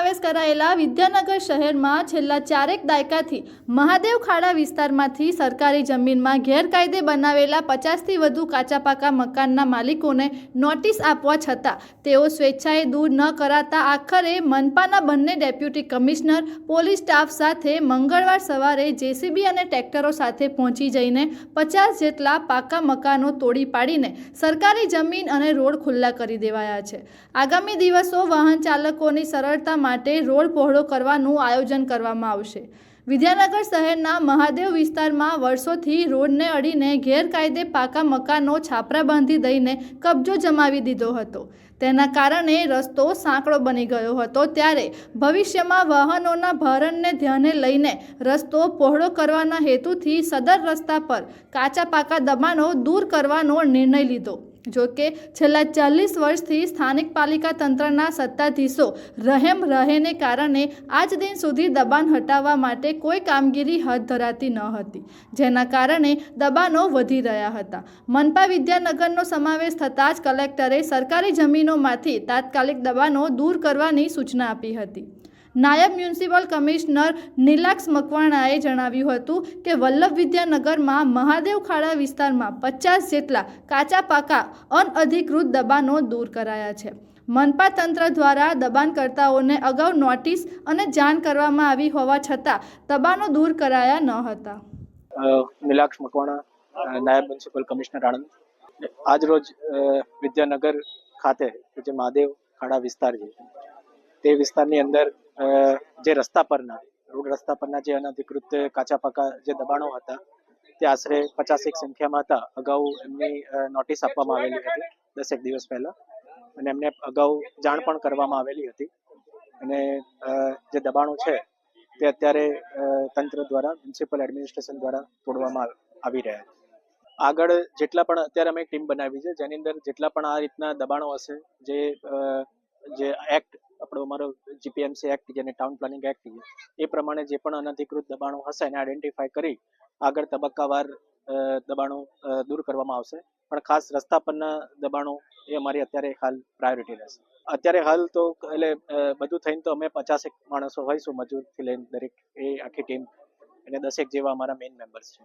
સમાવેશ કરાયેલા વિદ્યાનગર શહેરમાં છેલ્લા ચારેક દાયકાથી મહાદેવ ખાડા વિસ્તારમાંથી સરકારી જમીનમાં ગેરકાયદે બનાવેલા પચાસથી વધુ કાચા પાકા મકાનના માલિકોને નોટિસ આપવા છતાં તેઓ સ્વેચ્છાએ દૂર ન કરાતા આખરે મનપાના બંને ડેપ્યુટી કમિશનર, પોલીસ સ્ટાફ સાથે મંગળવાર સવારે જેસીબી અને ટ્રેક્ટરો સાથે પહોંચી જઈને પચાસ જેટલા પાકા મકાનો તોડી પાડીને સરકારી જમીન અને રોડ ખુલ્લા કરી દેવાયા છે. આગામી દિવસો વાહન ચાલકોની સરળતા માટે રોડ પહોળો કરવાનું આયોજન કરવામાં આવશે. વિદ્યાનગર શહેરના મહાદેવ વિસ્તારમાં વર્ષોથી રોડને અડીને ગેરકાયદે પાકા મકાનો છાપરા બાંધી દઈને કબજો જમાવી દીધો હતો. તેના કારણે રસ્તો સાંકડો બની ગયો હતો ત્યારે ભવિષ્યમાં વાહનોના ભારણને ધ્યાને લઈને રસ્તો પહોળો કરવાના હેતુથી સદર રસ્તા પર કાચા પાકા દબાણો દૂર કરવાનો નિર્ણય લીધો. જો કે છેલ્લા ચાલીસ વર્ષથી સ્થાનિક પાલિકા તંત્રના સત્તાધીશો રહેમ રહેને કારણે આજ દિન સુધી દબાણ હટાવવા માટે કોઈ કામગીરી હાથ ધરાતી ન હતી, જેના કારણે દબાણો વધી રહ્યા હતા. મનપા વિદ્યાનગરનો સમાવેશ થતાં જ કલેક્ટરે સરકારી જમીનોમાંથી તાત્કાલિક દબાણો દૂર કરવાની સૂચના આપી હતી. નાયબ મ્યુનિસિપલ કમિશનર નિલાક્ષ મકવાણાએ જણાવ્યું હતું કે વલ્લભ વિદ્યાનગરમાં મહાદેવ ખાડા વિસ્તારમાં પચાસ જેટલા કાચા પાકા અનઅધિકૃત દબાણો દૂર કરાયા છે. મનપા તંત્ર દ્વારા દબાણકર્તાઓને અગાઉ નોટિસ અને જાણ કરવામાં આવી હોવા છતાં દબાણો દૂર કરાયા ન હતા. અ, નિલાક્ષ મકવાણા નાયબ મ્યુનિસિપલ કમિશનર આણંદ. આજ રોજ વિદ્યાનગર ખાતે જે મહાદેવ ખાડા વિસ્તાર છે તે વિસ્તારની અંદર જે રસ્તા પરના, રોડ રસ્તા પરના જે અનધિકૃત કાચા પાકા જે દબાણો હતા, તે આશરે પચાસેક સંખ્યામાં હતા. અગાઉ એમની નોટિસ આપવામાં આવેલી હતી, દસેક દિવસ પહેલા. અને એમને અગાઉ જાણ પણ કરવામાં આવેલી હતી. અને જે દબાણો છે, તે અત્યારે તંત્ર દ્વારા મ્યુનિસિપલ એડમિનિસ્ટ્રેશન દ્વારા તોડવામાં આવી રહ્યા છે. આગળ જેટલા પણ, અત્યારે અમે ટીમ બનાવી છે, જેની અંદર જેટલા પણ આ રીતના દબાણો હશે, જે જે એક્ટ આપણો અમારો જીપીએમસી એક્ટ જેને ટાઉન પ્લાનિંગ એક્ટ એ પ્રમાણે જે પણ અનધિકૃત દબાણો હશે એને આઈડેન્ટિફાઈ કરી આગળ તબક્કાવાર દબાણો દૂર કરવામાં આવશે. પણ ખાસ રસ્તા પરના દબાણો એ અમારી અત્યારે હાલ પ્રાયોરિટી રહેશે. અત્યારે હાલ તો એટલે બધું થઈને તો અમે પચાસેક માણસો હોઈશું મજૂરથી લઈને દરેક એ આખી ટીમ અને દસેક જેવા અમારા મેઇન મેમ્બર્સ છે.